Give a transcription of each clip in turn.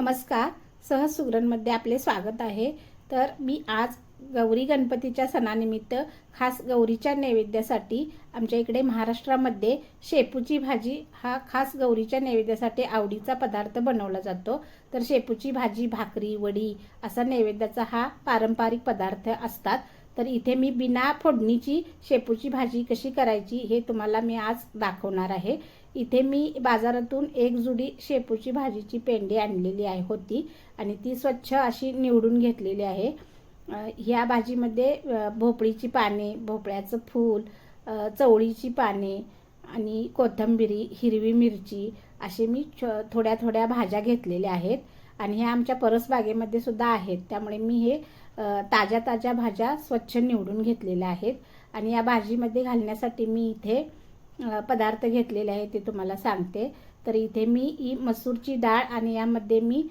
नमस्कार. सहज सुगरणमध्ये आपले स्वागत आहे. तर मी आज गौरी गणपतीच्या सणानिमित्त खास गौरीच्या नैवेद्यासाठी आमच्या इकडे महाराष्ट्रामध्ये शेपूची भाजी हा खास गौरीच्या नैवेद्यासाठी आवडीचा पदार्थ बनवला जातो. तर शेपूची भाजी भाकरी वडी असा नैवेद्याचा हा पारंपरिक पदार्थ असतात. तर इथे मी बिना फोडणीची शेपूची भाजी कशी करायची हे तुम्हाला मी आज दाखवणार आहे. इथे मी बाजारातून एक जुडी शेपूची भाजीची पेंडी आणलेली आहे होती. आणि ती स्वच्छ अशी निवडून घेतलेली आहे. ह्या भाजीमध्ये भोपळीची पाने भोपळ्याचं फूल चवळीची पाने आणि कोथिंबिरी हिरवी मिरची असे मी थोड्या थोड्या भाज्या घेतलेल्या आहेत. आणि ह्या आमच्या परसबागेमध्ये सुद्धा आहेत. त्यामुळे मी हे ताज्या ताज्या भाज्या स्वच्छ निवडून घेतलेल्या आहेत. आणि या भाजीमध्ये घालण्यासाठी मी इथे पदार्थ घेतलेले आहे ते तुम्हाला सांगते. तर इथे मी ही मसूरची डाळ आणि यामध्ये मी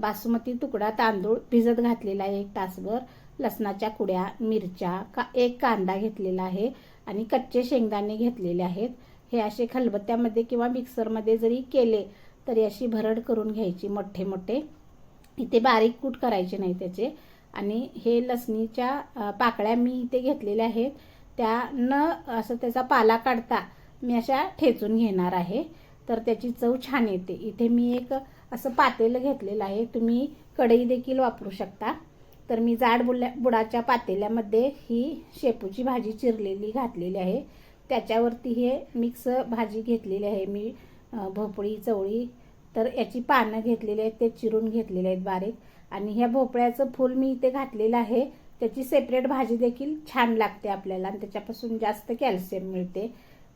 बासमती तुकडा तांदूळ भिजत घातलेला आहे एक तासभर. लसणाच्या कुड्या मिरच्या का एक कांदा घेतलेला आहे आणि कच्चे शेंगदाणे घेतलेले आहेत. हे असे खलबत्त्यामध्ये किंवा मिक्सरमध्ये जरी केले तरी अशी भरड करून घ्यायची मोठे मोठे. इथे बारीक कूट करायचे नाही त्याचे. आणि हे लसणीच्या पाकळ्या मी इथे घेतलेल्या आहेत. त्या न असं त्याचा पाला काढता मी अशा ठेचून घेणार आहे. तर त्याची चव छान येते. इथे मी एक असं पातेलं घेतलेलं आहे. तुम्ही कढई देखील वापरू शकता. तर मी जाड बुल्या बुडाच्या पातेल्यामध्ये ही शेपूची भाजी चिरलेली घातलेली आहे. त्याच्यावरती हे मिक्स भाजी घेतलेली आहे मी भोपळी चवळी. तर याची पानं घेतलेली आहेत ते चिरून घेतलेले आहेत बारीक. आणि ह्या भोपळ्याचं फूल मी इथे घातलेलं आहे. त्याची सेपरेट भाजी देखील छान लागते आपल्याला आणि त्याच्यापासून जास्त कॅल्शियम मिळते.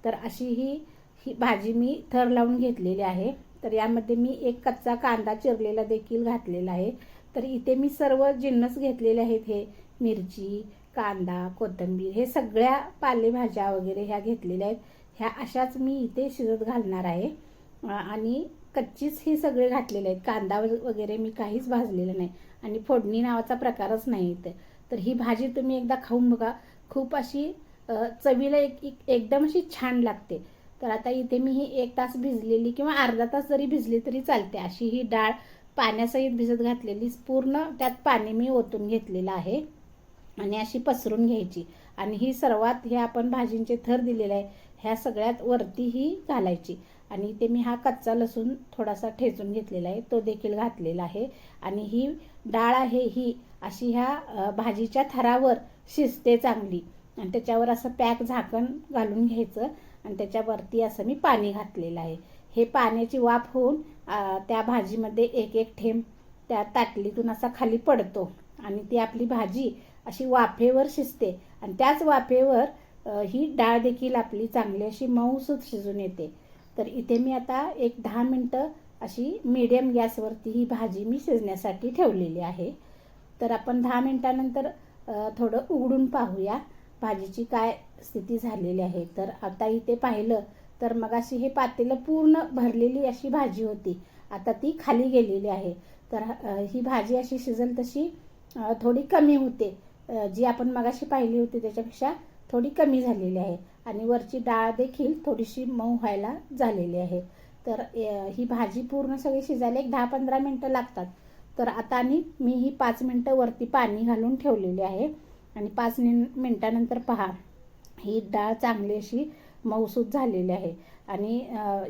तर अशी ही ही भाजी मी थर लावून घेतलेली आहे. तर यामध्ये मी एक कच्चा कांदा चिरलेला देखील घातलेला आहे. तर इथे मी सर्व जिन्नस घेतलेले आहेत हे मिरची कांदा कोथिंबीर हे सगळ्या पालेभाज्या वगैरे ह्या घेतलेल्या आहेत. ह्या अशाच मी इथे शिजत घालणार आहे. आणि कच्चीच हे सगळे घातलेले आहेत. कांदा वगैरे मी काहीच भाजलेलं नाही. आणि फोडणी नावाचा प्रकारच नाही इथे. तर ही भाजी तुम्ही एकदा खाऊन बघा. खूप अशी चवीला एक एक- एकदम अशी छान लागते. तर आता इथे मी ही एक तास भिजलेली किंवा अर्धा तास जरी भिजली तरी चालते. अशी ही डाळ पाण्यासहित भिजत घातलेली. पूर्ण त्यात पाणी मी ओतून घेतलेलं आहे. आणि अशी पसरून घ्यायची. आणि ही सर्वात हे आपण भाजींचे थर दिलेले आहे. ह्या सगळ्यात वरती ही घालायची. आणि ते मी हा कच्चा लसूण थोडासा ठेचून घेतलेला आहे. तो देखील घातलेला आहे. आणि ही डाळ आहे ही अशी ह्या भाजीच्या थरावर शिजते चांगली. आणि त्याच्यावर असं पॅक झाकण घालून घ्यायचं. आणि त्याच्यावरती असं मी पाणी घातलेलं आहे. हे पाण्याची वाफ होऊन त्या भाजीमध्ये एक एक ठेंब त्या ताटलीतून असा खाली पडतो. आणि ती आपली भाजी अशी वाफेवर शिजते. आणि त्याच वाफेवर ही डाळ देखील आपली चांगली अशी मऊसूत शिजून येते. तर इथे मी आता एक दहा मिनटं अशी मीडियम गॅसवरती ही भाजी मी शिजण्यासाठी ठेवलेली आहे. तर आपण दहा मिनटानंतर थोडं उघडून पाहूया भाजीची काय स्थिती झालेली आहे. तर आता इथे पाहिलं तर मग अशी हे पातेलं पूर्ण भरलेली अशी भाजी होती. आता ती खाली गेलेली आहे. तर ही भाजी अशी शिजल तशी थोडी कमी होते. जी आपण मगाशी पाहिली होती त्याच्यापेक्षा थोडी कमी झालेली आहे. आणि वरची डाळ देखील थोडीशी मऊ व्हायला झालेली आहे. तर ही भाजी पूर्ण सगळी शिजायला एक दहा पंधरा मिनटं लागतात. तर आता आणि मी ही पाच मिनटं वरती पाणी घालून ठेवलेली आहे. आणि पाच मिन मिनटानंतर पहा ही डाळ चांगली अशी मऊसूत झालेली आहे. आणि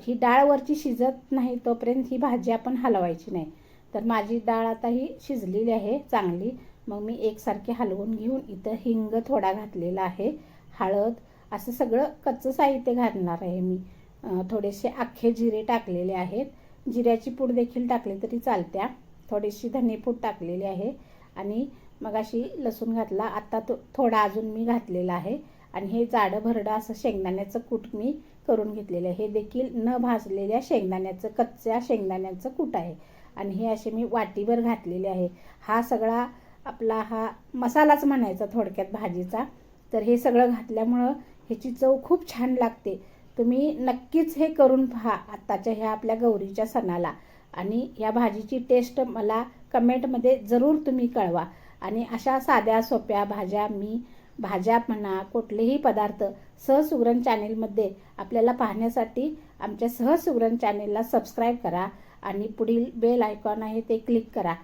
ही डाळ वरची शिजत नाही तोपर्यंत ही भाजी आपण हलवायची नाही. तर माझी डाळ आता ही शिजलेली आहे चांगली. मग मी एकसारखी हलवून घेऊन इथं हिंग थोडा घातलेला आहे हळद असं सगळं कच्चं साहित्य घालणार आहे मी. थोडेसे अख्खे जिरे टाकलेले आहेत. जिऱ्याची पूड देखील टाकली तरी चालत्या. थोडीशी धनेपूड टाकलेली आहे. आणि मग अशी लसूण घातला. आत्ता तो थोडा अजून मी घातलेला आहे. आणि हे जाडं भरडं असं शेंगदाण्याचं कूट मी करून घेतलेलं आहे. हे देखील न भाजलेल्या शेंगदाण्याचं कच्च्या शेंगदाण्याचं कूट आहे. आणि हे असे मी वाटीभर घातलेले आहे. हा सगळा आपला हा मसालाच म्हणायचा थोडक्यात भाजीचा. तर हे सगळं घातल्यामुळं ह्याची चव खूप छान लागते. तुम्ही नक्कीच हे करून पहा आत्ताच्या ह्या आपल्या गौरीच्या सणाला. आणि या भाजीची टेस्ट मला कमेंटमध्ये जरूर तुम्ही कळवा. आणि अशा साध्या सोप्या भाज्या मी भाज्या म्हणा कुठलेही पदार्थ सहज सुगरण चॅनेलमध्ये आपल्याला पाहण्यासाठी आमच्या सहज सुगरण चॅनेलला सबस्क्राईब करा आणि पुढील बेल आयकॉन आहे ते क्लिक करा.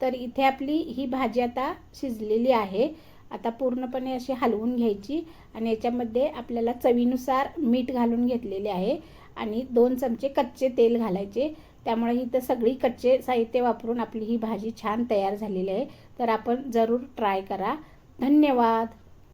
तर इथे आपली ही भाजी आता शिजलेली आहे. आता पूर्णपणे अशी हलवून घ्यायची आणि याच्यामध्ये आपल्याला चवीनुसार मीठ घालून घेतलेले आहे. आणि दोन चमचे कच्चे तेल घालायचे. त्यामुळे इथं सगळी कच्चे साहित्य वापरून आपली ही भाजी छान तयार झालेली आहे. तर आपण जरूर ट्राय करा. धन्यवाद.